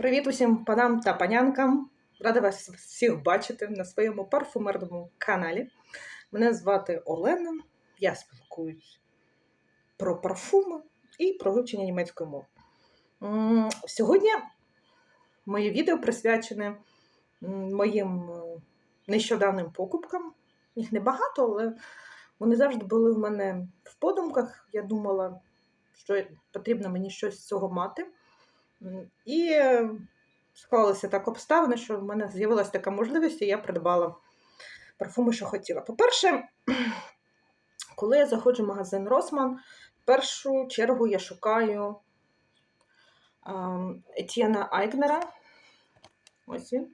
Привіт усім панам та панянкам. Рада вас всіх бачити на своєму парфумерному каналі. Мене звати Олена. Я спілкуюсь про парфуми і про вивчення німецької мови. Сьогодні моє відео присвячене моїм е, нещодавним покупкам. Їх небагато, але вони завжди були в мене в подумках. Я думала, що потрібно мені щось з цього мати. І е, склалися так обставини, що в мене з'явилася така можливість, і я придбала парфуми, що хотіла. По-перше, коли я заходжу в магазин Росман, в першу чергу я шукаю ем, Етьєна Айкнера. Ось він.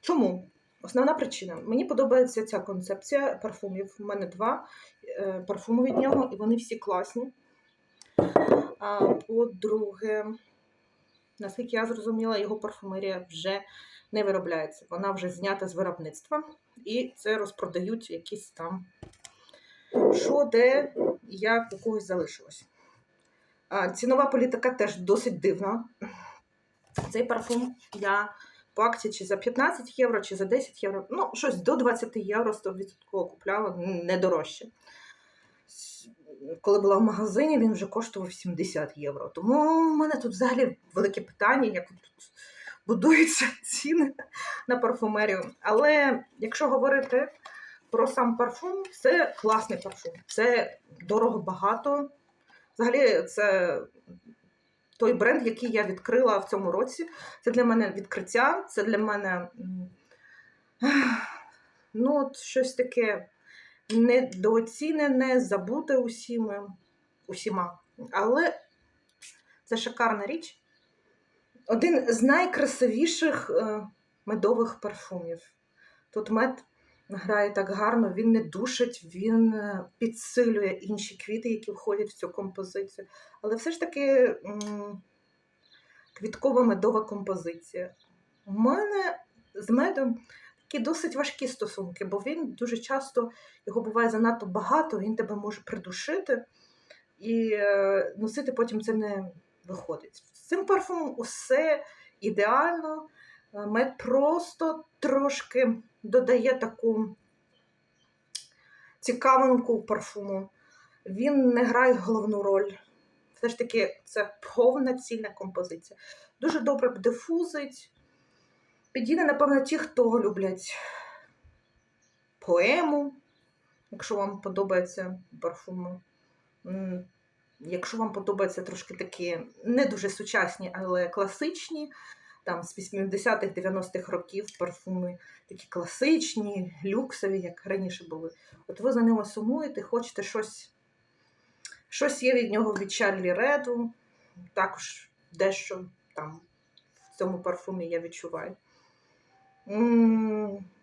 Чому? Основна причина. Мені подобається ця концепція парфумів. У мене два е, парфуми від нього, і вони всі класні. По-друге, наскільки я зрозуміла, його парфумерія вже не виробляється. Вона вже знята з виробництва, і це розпродають якісь там, що, де, як у когось залишилось. Цінова політика теж досить дивна. Цей парфум я по акції чи за 15 євро, чи за 10 євро, ну, щось до 20 євро 100% купляла, не дорожче. Коли була в магазині, він вже коштував 70 євро. Тому в мене тут взагалі велике питання, як тут будуються ціни на парфумерію. Але якщо говорити про сам парфум, це класний парфум. Це дорого багато. Взагалі, це той бренд, який я відкрила в цьому році. Це для мене відкриття, це для мене ну, от щось таке недооцінене, забуте усіми, усіма. Але це шикарна річ. Один з найкрасивіших е, медових парфумів. Тут мед грає так гарно, він не душить, він е, підсилює інші квіти, які входять в цю композицію. Але все ж таки квіткова медова композиція. У мене з медом такі досить важкі стосунки, бо він дуже часто його буває занадто багато, він тебе може придушити, і е, носити потім це не виходить. З цим парфумом усе ідеально. Е, Мед просто трошки додає таку цікавинку парфуму. Він не грає головну роль. Все ж таки, це повноцінна композиція. Дуже добре дифузить. Підійде, напевно, ті, хто люблять поему, якщо вам подобається парфуми. Якщо вам подобаються трошки такі не дуже сучасні, але класичні, там з 80-х, 90-х років парфуми такі класичні, люксові, як раніше були. От ви за ними сумуєте, хочете щось. Щось є від нього від Чарлі Реду, також дещо там в цьому парфумі я відчуваю.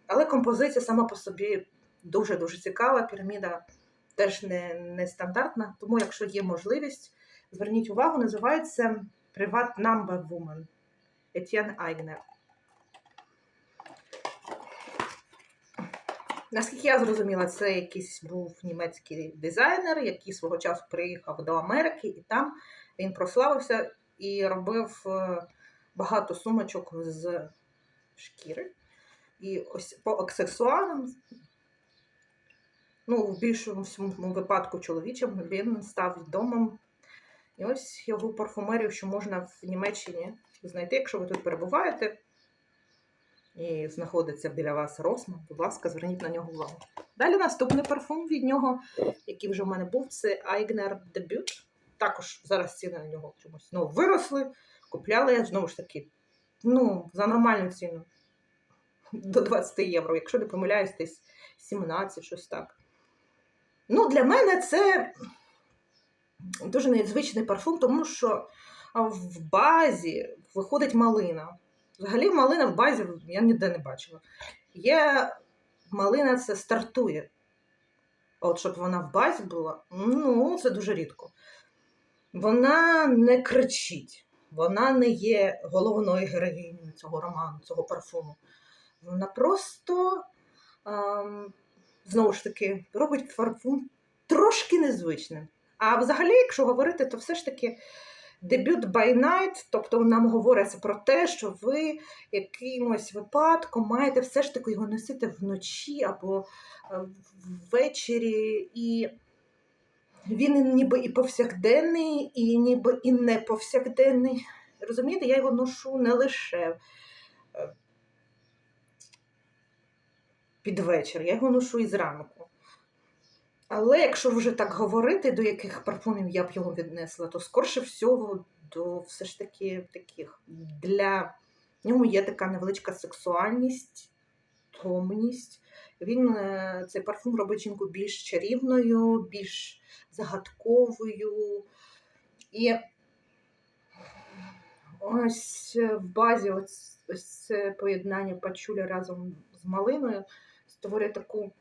Але композиція сама по собі дуже-дуже цікава. Піраміда теж не, не стандартна. Тому, якщо є можливість, зверніть увагу, називається Privat Number Woman Етьєн Айгнер. Наскільки я зрозуміла, це якийсь був німецький дизайнер, який свого часу приїхав до Америки, і там він прославився і робив е, багато сумочок з шкіри. І ось по аксесуарам, ну, в більшому випадку чоловічим, він став відомим. І ось його парфумерію, що можна в Німеччині знайти, якщо ви тут перебуваєте і знаходиться біля вас Росман, будь ласка, зверніть на нього увагу. Далі наступний парфум від нього, який вже в мене був, це Aigner Debut. Також зараз ціни на нього чомусь ну, виросли. Купляла я знову ж таки ну, за нормальну ціну до 20 євро, якщо не помиляюсь, десь 17, щось так. Ну, для мене це дуже незвичний парфум, тому що в базі виходить малина. Взагалі малина в базі я ніде не бачила. Є малина це стартує. От щоб вона в базі була, ну, це дуже рідко. Вона не кричить, вона не є головною героїнею цього роману, цього парфуму. Вона просто, ем, знову ж таки, робить парфум трошки незвичним. А взагалі, якщо говорити, то все ж таки Дебют by night, тобто нам говориться про те, що ви якимось випадком маєте все ж таки його носити вночі або е, ввечері, і він ніби і повсякденний, і ніби і не повсякденний. Розумієте, я його ношу не лише е, під вечір, я його ношу і зранку. Але якщо вже так говорити, до яких парфумів я б його віднесла, то скорше всього до все ж таки таких для в ньому є така невеличка сексуальність, томність. Він е, цей парфум робить жінку більш чарівною, більш загадковою. І ось в базі ось, ось це поєднання пачуля разом з малиною створює таку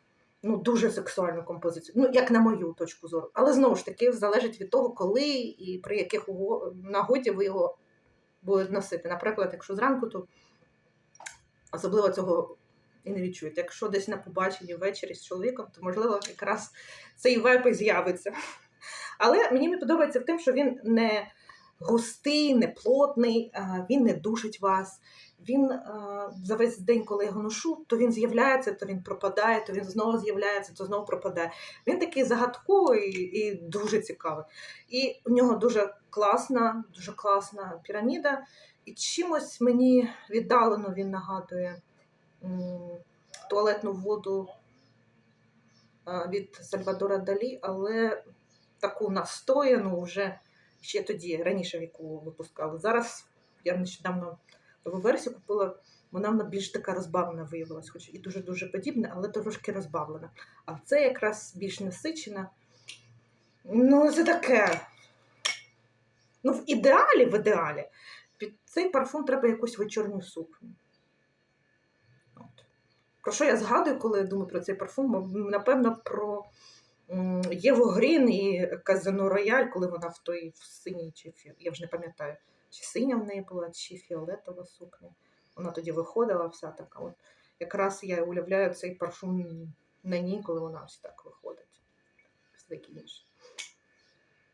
ну, дуже сексуальну композицію. Ну, як на мою точку зору. Але знову ж таки, залежить від того, коли і при яких нагоді ви його будете носити. Наприклад, якщо зранку, то особливо цього і не відчуєте. Якщо десь на побаченні ввечері з чоловіком, то можливо якраз цей вайп і з'явиться. Але мені не подобається в тим, що він не густий, не плотний, він не душить вас. Він за весь день, коли я його ношу, то він з'являється, то він пропадає, то він знову з'являється, то знову пропадає. Він такий загадковий і дуже цікавий. І у нього дуже класна, дуже класна піраміда. І чимось мені віддалено він нагадує туалетну воду від Сальвадора Далі, але таку настояну вже ще тоді, раніше яку випускали. Зараз я нещодавно нову версію купила, вона вона більш така розбавлена виявилась, хоч і дуже-дуже подібна, але трошки розбавлена. А це якраз більш насичена. Ну, це таке. Ну, в ідеалі, в ідеалі, під цей парфум треба якусь вечірню сукню. Про що я згадую, коли я думаю про цей парфум? Напевно, про Єву Грін і Казану Рояль, коли вона в той в синій чи я вже не пам'ятаю, чи синя в неї була, чи фіолетова сукня. Вона тоді виходила вся така. От. Якраз я уявляю цей парфум на ній, коли вона ось так виходить. Все таке інше.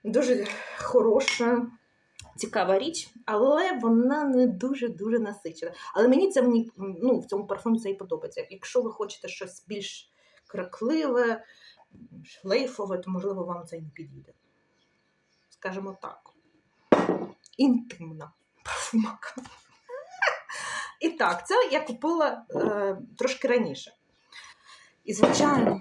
Дуже хороша, цікава річ, але вона не дуже-дуже насичена. Але мені це мені, ну, в цьому парфумі це і подобається. Якщо ви хочете щось більш кракливе, шлейфове, то можливо вам це і не підійде. Скажімо так. Інтимна парфумака. І так, це я купила е, трошки раніше. І, звичайно,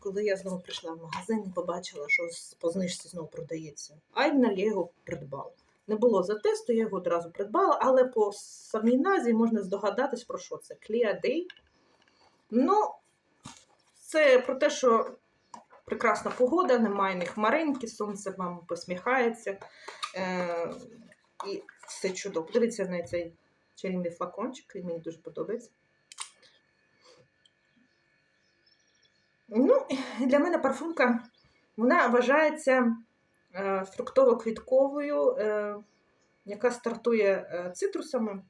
коли я знову прийшла в магазин і побачила, що по знижці знову продається Айнер, я його придбала. Не було за тесту, я його одразу придбала, але по самій назві можна здогадатись, про що це. Day. Ну, це про те, що прекрасна погода, немає ні хмаринки, сонце вам посміхається. Е- і все чудово. Дивіться на цей чарівний флакончик, він мені дуже подобається. Ну, для мене парфумка вона вважається фруктово-квітковою, е, яка стартує е, цитрусами.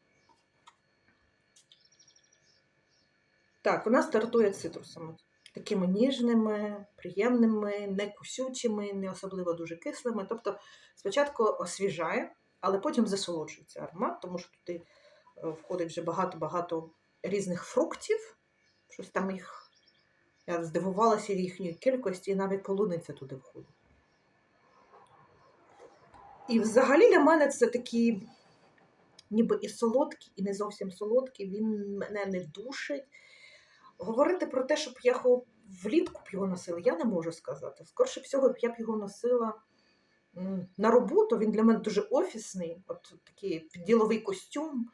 Так, вона стартує цитрусами. Такими ніжними, приємними, не кусючими, не особливо дуже кислими. Тобто спочатку освіжає, але потім засолоджується аромат, тому що туди е, входить вже багато-багато різних фруктів. Щось там їх. Я здивувалася їхньої кількості, і навіть полуниця туди входить. І взагалі для мене це такий, ніби і солодкий, і не зовсім солодкий, він мене не душить. Говорити про те, щоб я влітку б його носила, я не можу сказати. Скорше всього, я б його носила на роботу. Він для мене дуже офісний, от такий діловий костюм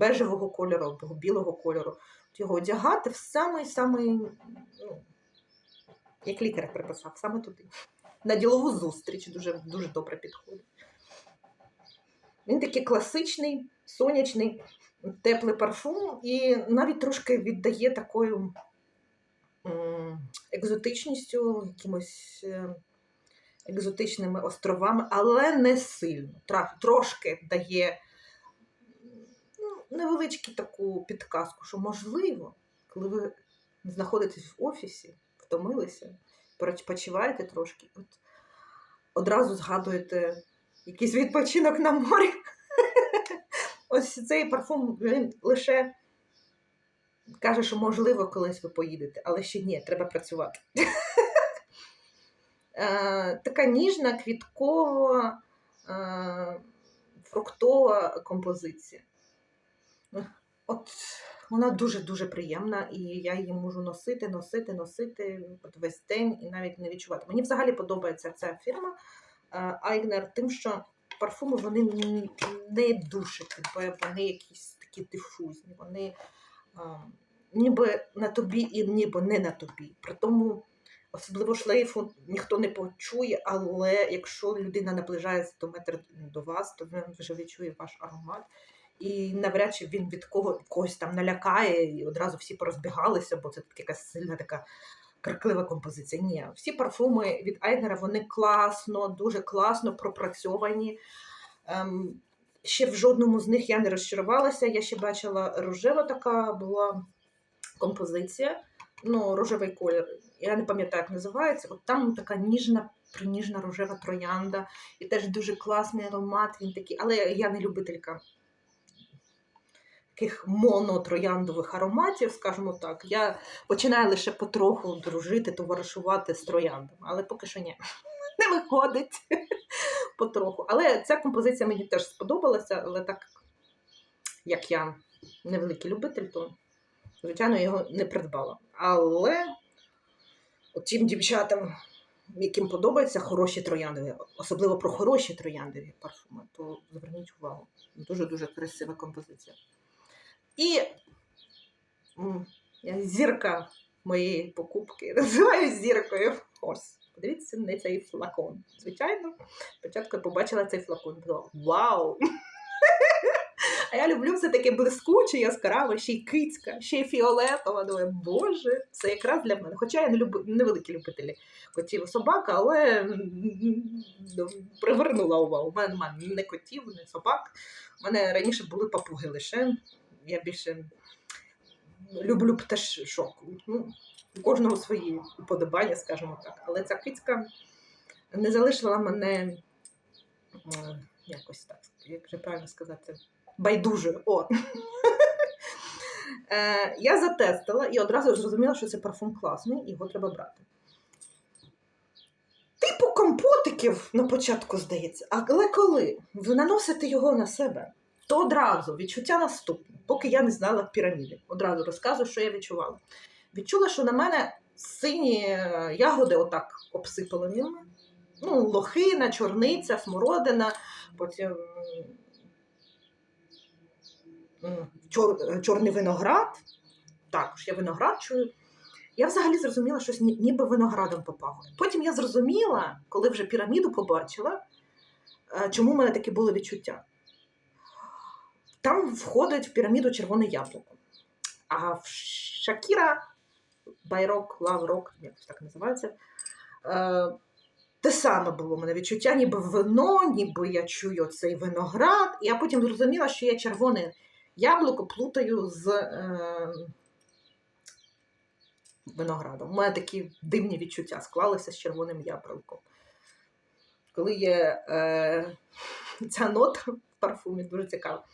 бежевого кольору або білого кольору. Його одягати в самий-самий, ну, як лікар приписав, саме туди. На ділову зустріч дуже, дуже добре підходить. Він такий класичний, сонячний, теплий парфум і навіть трошки віддає такою екзотичністю, якимось е, екзотичними островами, але не сильно. Трошки дає ну, невеличку таку підказку, що можливо, коли ви знаходитесь в офісі, втомилися, перечпочиваєте трошки, от одразу згадуєте якийсь відпочинок на морі. Ось цей парфум він лише каже, що можливо колись ви поїдете, але ще ні, треба працювати. Е, Така ніжна, квіткова, е, фруктова композиція. От вона дуже-дуже приємна, і я її можу носити, носити, носити весь день і навіть не відчувати. Мені взагалі подобається ця фірма Айгнер, тим, що парфуми вони не душать вони якісь такі дифузні, вони а, ніби на тобі і ніби не на тобі. При тому особливо шлейфу ніхто не почує, але якщо людина наближається до метра до вас, то він вже відчує ваш аромат. І навряд чи він від кого, когось там налякає, і одразу всі порозбігалися, бо це якась сильна така криклива композиція. Ні, всі парфуми від Айгнера вони класно, дуже класно пропрацьовані. Ем, ще в жодному з них я не розчарувалася. Я ще бачила рожева така була композиція. Ну, рожевий колір. Я не пам'ятаю, як називається. От там така ніжна, приніжна рожева троянда. І теж дуже класний аромат. Він такий, але я не любителька таких монотрояндових ароматів, скажімо так. Я починаю лише потроху дружити, товаришувати з трояндами, але поки що ні. Не виходить потроху. Але ця композиція мені теж сподобалася, але так як я невеликий любитель, то, звичайно, його не придбала. Але тим дівчатам, яким подобаються хороші трояндові, особливо про хороші трояндові парфуми, то зверніть увагу. Дуже-дуже красива композиція. І я зірка моєї покупки називаю зіркою. Ось, подивіться на цей флакон. Звичайно, спочатку я побачила цей флакон. Думала, вау! А я люблю все таке блискуче, яскраве, ще й кицька, ще й фіолетова. Думаю, боже, це якраз для мене. Хоча я не люби, невеликі любителі котів собак, але привернула увагу. У мене немає не котів, не собак. У мене раніше були папуги лише. Я більше люблю пташок. Ну, у кожного свої уподобання, скажімо так. Але ця кицька не залишила мене якось так, як же правильно сказати, байдужою. О! Е, Я затестила і одразу зрозуміла, що це парфум класний, його треба брати. Типу компотиків на початку здається, але коли ви наносите його на себе, то одразу відчуття наступне, поки я не знала піраміди. Одразу розказую, що я відчувала. Відчула, що на мене сині е, ягоди отак обсипали ними. Ну, лохина, чорниця, смородина, потім чор, е, чорний виноград. Також я виноград чую. Я взагалі зрозуміла, ні- ніби виноградом попахує. Потім я зрозуміла, коли вже піраміду побачила, е, чому в мене такі були відчуття. Там входить в піраміду червоне яблуко. А в Шакіра Байрок, Лаврок, якось так називається. Е, те саме було в мене відчуття, ніби вино, ніби я чую цей виноград. І я потім зрозуміла, що я червоне яблуко плутаю з е, виноградом. У мене такі дивні відчуття склалися з червоним яблуком. Коли є е, ця нота в парфумі, дуже цікава.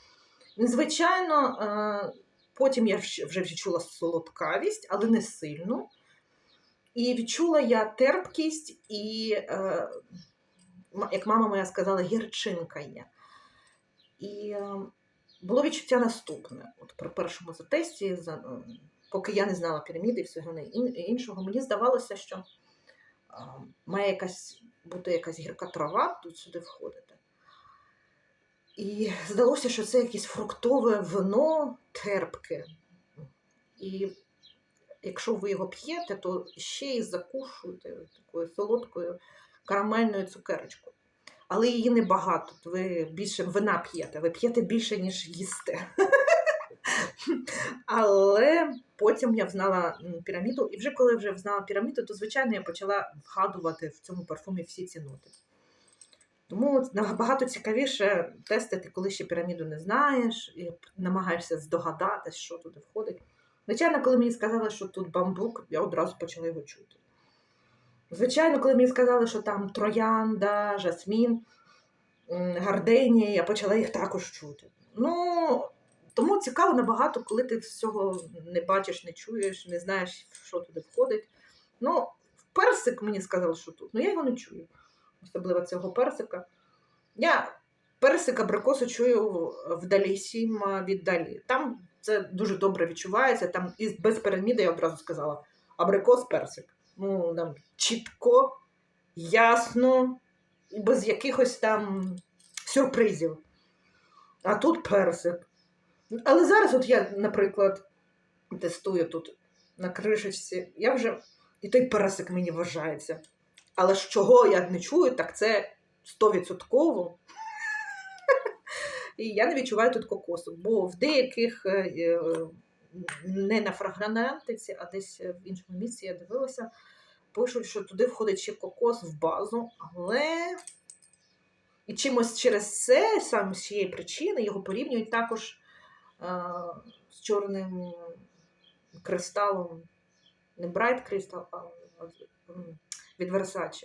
Звичайно, е, потім я вже відчула солодкавість, але не сильну. І відчула я терпкість, і, е, як мама моя сказала, гірчинка є. І е, було відчуття наступне. От при першому затесті, поки я не знала піраміди і всього іншого, мені здавалося, що має якась бути якась гірка трава тут сюди входити. І здалося, що це якесь фруктове вино терпке. І якщо ви його п'єте, то ще й закушуєте такою солодкою карамельною цукерочкою. Але її небагато. Ви більше вина п'єте, ви п'єте більше, ніж їсте. Але потім я взнала піраміду, і вже коли вже взнала піраміду, то звичайно я почала вгадувати в цьому парфумі всі ці ноти. Тому набагато цікавіше тестити, коли ще піраміду не знаєш, і намагаєшся здогадатись, що туди входить. Звичайно, коли мені сказали, що тут бамбук, я одразу почала його чути. Звичайно, коли мені сказали, що там троянда, жасмін, гарденія, я почала їх також чути. Ну, тому цікаво набагато, коли ти всього не бачиш, не чуєш, не знаєш, що туди входить. Ну, персик мені сказали, що тут. Ну, я його не чую. Особливо цього персика. Я персик абрикосу чую вдалі сім віддалі. Там це дуже добре відчувається. Там і без переміди я одразу сказала: абрикос персик. Ну, там чітко, ясно, і без якихось там сюрпризів. А тут персик. Але зараз, от я, наприклад, тестую тут на кришечці, я вже і той персик мені вважається. Але ж чого я не чую, так це 100%. І я не відчуваю тут кокосу, бо в деяких е, е, не на фрагранатиці, а десь в іншому місці я дивилася, пишуть, що туди входить ще кокос в базу, але і чимось через це, саме з цієї причини, його порівнюють також а, з чорним кристалом, не Bright Crystal, а від Versace,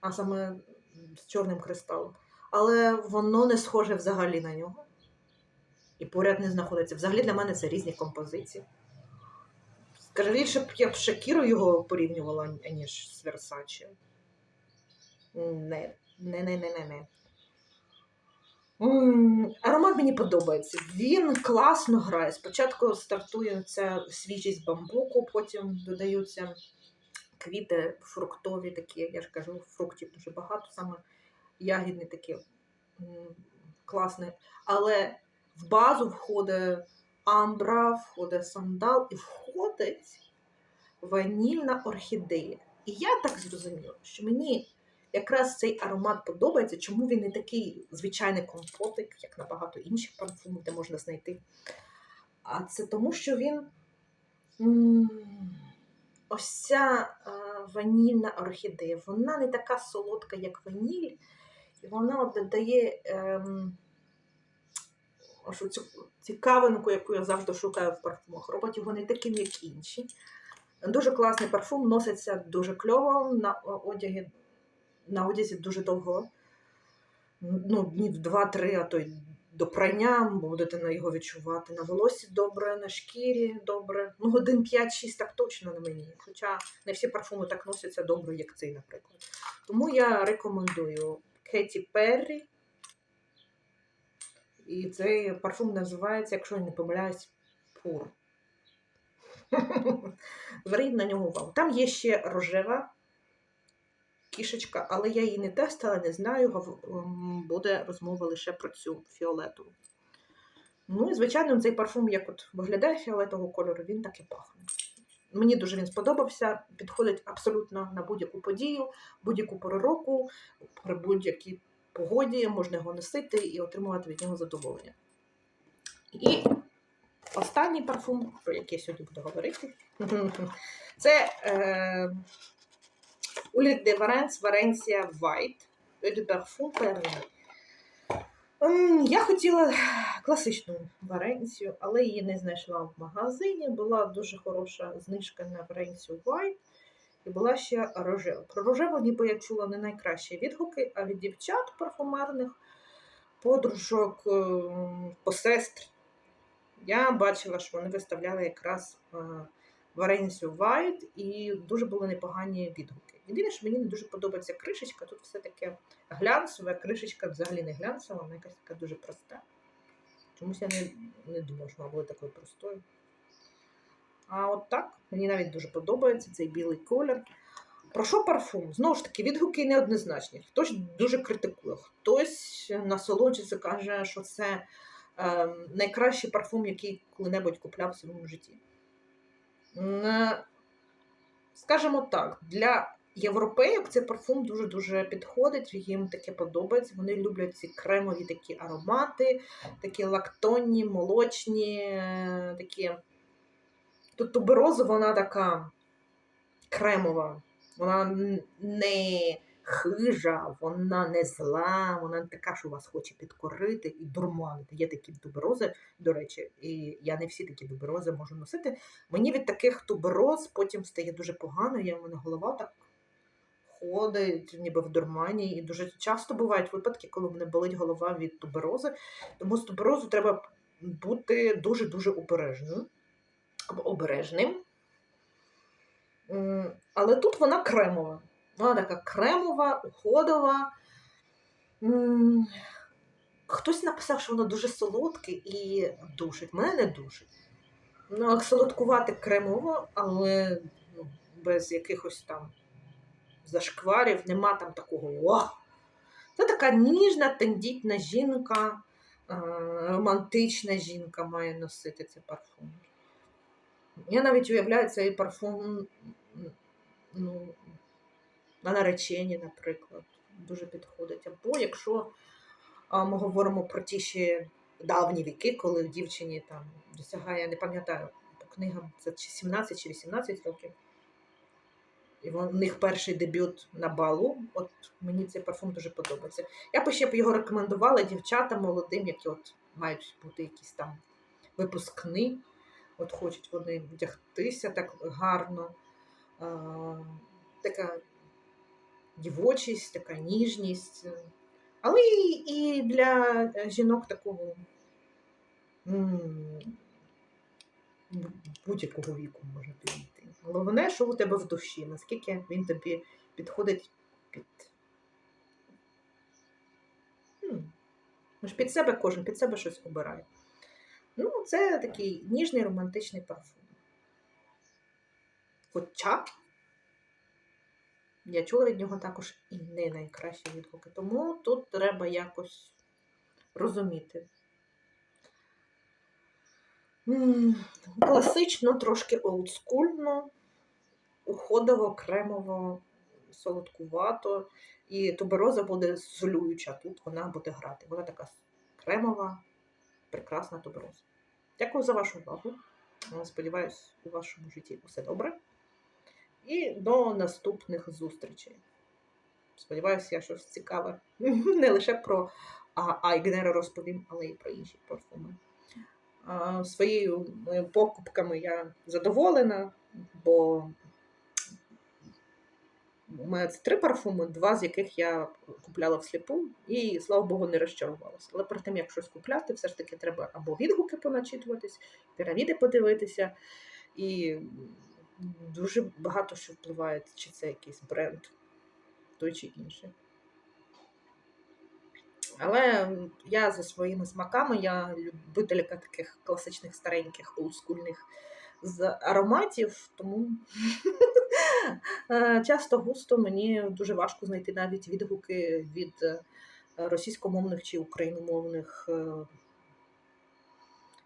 а саме з чорним кристалом. Але воно не схоже взагалі на нього. І поряд не знаходиться. Взагалі для мене це різні композиції. Скажи, б я б Шакіру його порівнювала, аніж з Versace. Не, не, не, не, не. Аромат мені подобається. Він класно грає. Спочатку стартує ця свіжість бамбуку, потім додаються квіти фруктові такі, я ж кажу, фруктів дуже багато, саме ягідні такі класні. Але в базу входить амбра, входить сандал і входить ванільна орхідея. І я так зрозуміла, що мені якраз цей аромат подобається, чому він не такий звичайний компотик, як на багато інших парфумів, де можна знайти. А це тому, що він ось ця а, ванільна орхідея, вона не така солодка, як ваніль, і вона додає ем, цю цікавинку, яку я завжди шукаю в парфумах. Робить його не таким, як інші. Дуже класний парфум, носиться дуже кльово на одягі на одязі дуже довго. Ну, днів 2-3, а то й до прання будете його відчувати. На волосі добре, на шкірі добре. Ну, годин 5-6 так точно на мені. Хоча не всі парфуми так носяться добре, як цей, наприклад. Тому я рекомендую Кеті Перрі. І цей парфум називається, якщо я не помиляюсь, Пур. Зверніть на нього увагу. Там є ще рожева кішечка, але я її не тестила, не знаю, буде розмова лише про цю фіолетову. Ну і, звичайно, цей парфум, як от виглядає фіолетового кольору, він так і пахне. Мені дуже він сподобався, підходить абсолютно на будь-яку подію, будь-яку пору року, при будь-якій погоді можна його носити і отримувати від нього задоволення. І останній парфум, про який я сьогодні буду говорити, це е, Улік де Варенс, Варенсія. Ем, Я хотіла класичну Варенсію, але її не знайшла в магазині. Була дуже хороша знижка на Варенсію White. І була ще рожева. Про рожеву ніби я чула не найкращі відгуки, а від дівчат парфумерних, подружок, ем, посестр. Я бачила, що вони виставляли якраз е, Варенсію White і дуже були непогані відгуки. Єдине, що мені не дуже подобається кришечка, тут все таке глянцеве, кришечка взагалі не глянцева, вона якась така дуже проста. Чомусь я не, не думала, що вона буде такою простою. А от так, мені навіть дуже подобається цей білий колір. Про що парфум? Знову ж таки, відгуки неоднозначні. Хтось дуже критикує, хтось насолоджується, каже, що це е, найкращий парфум, який коли-небудь купляв в своєму житті. Е, Скажімо так, для європейок цей парфум дуже-дуже підходить, їм таке подобається. Вони люблять ці кремові такі аромати, такі лактонні, молочні, е, такі. Тут тубероза, вона така кремова, вона не хижа, вона не зла, вона не така, що вас хоче підкорити і дурманити. Є такі туберози, до речі, і я не всі такі туберози можу носити. Мені від таких тубероз потім стає дуже погано, я в мене голова так ходить, ніби в дурмані. І дуже часто бувають випадки, коли мене болить голова від туберози. Тому з туберозою треба бути дуже-дуже обережною або обережним. Але тут вона кремова. Вона така кремова, уходова. Хтось написав, що воно дуже солодке і душить. Мене не душить. Ну, солодкувати кремово, але ну, без якихось там зашкварів, нема там такого о! Це така ніжна, тендітна жінка, е, романтична жінка має носити цей парфум. Я навіть уявляю цей парфум ну, на нареченні, наприклад, дуже підходить. Або якщо ми говоримо про ті ще давні віки, коли дівчині там досягає, я не пам'ятаю, по книгам це чи 17 чи 18 років. І в них перший дебют на балу. От мені цей парфум дуже подобається. Я б ще б його рекомендувала дівчатам молодим, які от мають бути якісь там випускни. От хочуть вони вдягтися так гарно. А, така дівочість, така ніжність. Але і, для жінок такого будь-якого віку може підійти. Головне, що у тебе в душі, наскільки він тобі підходить під. Ми ж під себе кожен, під себе щось обирає. Ну, це такий ніжний романтичний парфум. Хоча я чула від нього також і не найкращі відгуки. Тому тут треба якось розуміти. Класично, трошки олдскульно, уходово, кремово, солодкувато. І тубероза буде солююча, тут вона буде грати. Вона така кремова, прекрасна тубероза. Дякую за вашу увагу. Сподіваюсь, у вашому житті все добре. І до наступних зустрічей. Сподіваюся, я щось цікаве. Не лише про Айгнера розповім, але й про інші парфуми. Своєю е, покупками я задоволена, бо у мене це три парфуми, два з яких я купляла всліпу, і, слава Богу, не розчарувалася. Але перед тим, як щось купляти, все ж таки треба або відгуки поначитуватись, піраміди подивитися. І дуже багато що впливає, чи це якийсь бренд, той чи інший. Але я за своїми смаками, я любителька таких класичних стареньких олдскульних з ароматів, тому е, часто густо мені дуже важко знайти навіть відгуки від е, російськомовних чи україномовних е,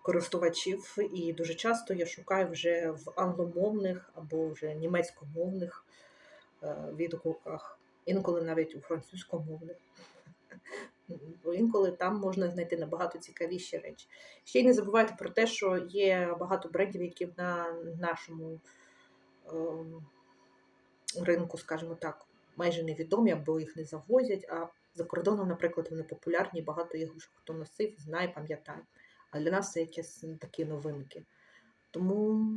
користувачів, і дуже часто я шукаю вже в англомовних або вже німецькомовних відгуках, інколи навіть у французькомовних. Бо інколи там можна знайти набагато цікавіші речі. Ще й не забувайте про те, що є багато брендів, які на нашому ем, ринку, скажімо так, майже невідомі, або їх не завозять. А за кордоном, наприклад, вони популярні, багато їх вже хто носив, знає, пам'ятає. А для нас це якісь такі новинки. Тому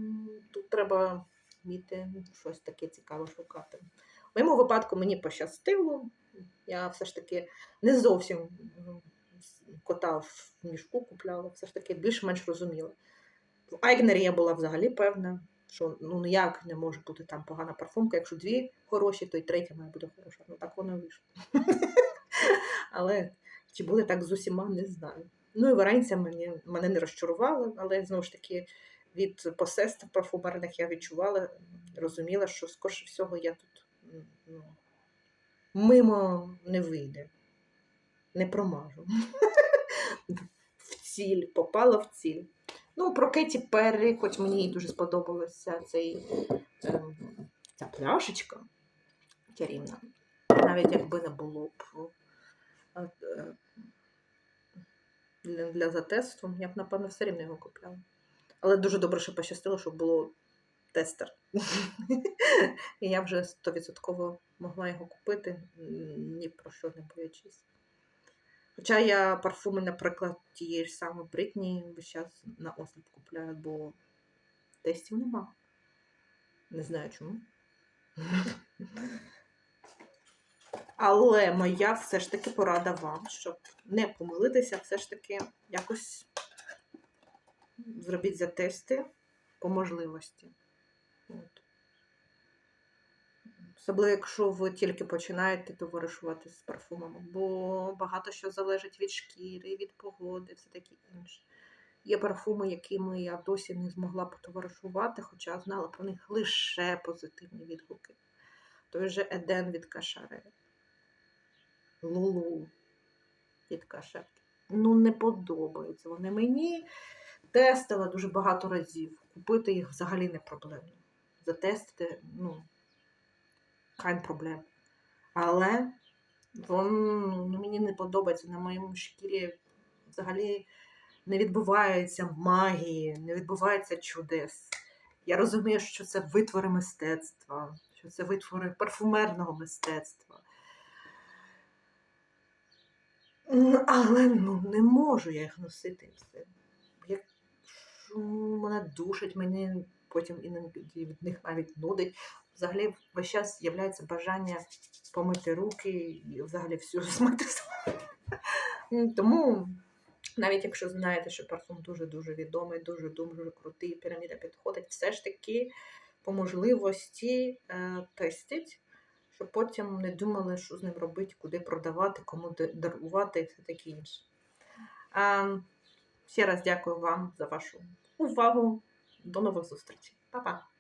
тут треба вміти щось таке цікаве шукати. В моєму випадку мені пощастило. Я все ж таки не зовсім кота в мішку купляла, все ж таки більш-менш розуміла. В Айгнері я була взагалі певна, що ну ніяк не може бути там погана парфумка. Якщо дві хороші, то й третя має бути хороша. Ну так воно вийшло. Але чи буде так з усіма, не знаю. Ну і варенця мені, мене не розчарували, але знову ж таки від посеств парфумерних я відчувала, розуміла, що скорше всього я тут ну, мимо не вийде, не промажу. В ціль, попала в ціль. Ну, про Кеті Перрі, хоч мені дуже сподобалася цей, ем, ця пляшечка чарівна. Навіть якби не було б е, для, затесту, я б, напевно, все рівно його купляла. Але дуже добре, що пощастило, щоб було тестер. І я вже 100% могла його купити, ні про що не боячись. Хоча я парфуми, наприклад, тієї ж самої Бритні весь час на осліп купляю, бо тестів нема. Не знаю чому. Але моя все ж таки порада вам, щоб не помилитися, все ж таки якось зробіть затести по можливості. От. Особливо, якщо ви тільки починаєте товаришувати з парфумами, бо багато що залежить від шкіри, від погоди, все таке інше. Є парфуми, якими я досі не змогла потоваришувати, хоча знала про них лише позитивні відгуки. Той же Еден від Кашаре, Лулу від Кашаре. Ну, не подобаються вони мені. Тестила дуже багато разів. Купити їх взагалі не проблемно. Затестити, ну, кайн проблем. Але ну, мені не подобається на моєму шкірі взагалі не відбувається магії, не відбувається чудес. Я розумію, що це витвори мистецтва, що це витвори парфумерного мистецтва. Ну, Але ну, не можу я їх носити і. Якщо мене душить, мені потім іноді від них навіть нудить. Взагалі весь час з'являється бажання помити руки і взагалі всю змити. Тому, навіть якщо знаєте, що парфум дуже-дуже відомий, дуже-дуже крутий, піраміда підходить, все ж таки по можливості е, тестіть, щоб потім не думали, що з ним робити, куди продавати, кому да- дарувати і все таке інше. А, ще раз дякую вам за вашу увагу. До нових зустрічей. Па-па!